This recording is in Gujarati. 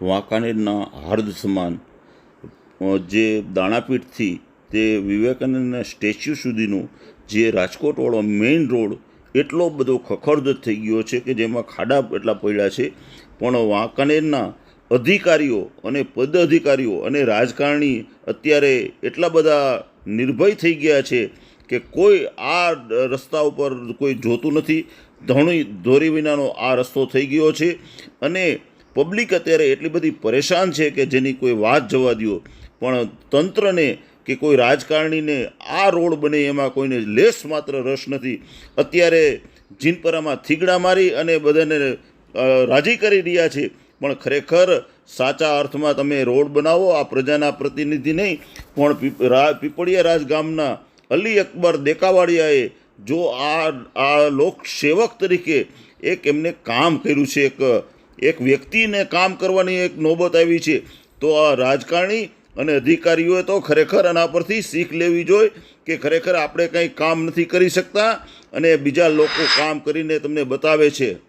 વાંકાનેરના હાર્દ સમાન જે દાણાપીઠથી તે વિવેકાનંદના સ્ટેચ્યુ સુધીનું જે રાજકોટવાળો મેઇન રોડ, એટલો બધો ખખડધજ થઈ ગયો છે કે જેમાં ખાડા એટલા પડ્યા છે. પણ વાંકાનેરના અધિકારીઓ અને પદ અધિકારીઓ અને રાજકારણી અત્યારે એટલા બધા નિર્ભય થઈ ગયા છે કે કોઈ આ રસ્તા ઉપર કોઈ જોતું નથી. ધણી ધોરી વિનાનો આ રસ્તો થઈ ગયો છે અને પબ્લિક અત્યારે એટલી બધી પરેશાન છે કે જેની કોઈ વાત જવા દ્યો. પણ તંત્રને કે કોઈ રાજકારણીને આ રોડ બને એમાં કોઈને લેસ માત્ર રસ નથી. અત્યારે જીનપરામાં થીગડા મારી અને બધાને રાજી કરી રહ્યા છે. પણ ખરેખર સાચા અર્થમાં તમે રોડ બનાવો, આ પ્રજાના પ્રતિનિધિ નહીં. પણ પીપ- પીપળિયા રાજ ગામના અલી અકબર દેકાવાડિયાએ જો આ આ લોકસેવક તરીકે એક એમને કામ કર્યું છે, એક એક વ્યક્તિને કામ કરવાની એક નોબત આવી છે, તો આ રાજકારણી અને અધિકારીઓએ તો ખરેખર આના પરથી શીખ લેવી જોઈએ કે ખરેખર આપણે કંઈ કામ નથી કરી શકતા અને બીજા લોકો કામ કરીને તમને બતાવે છે.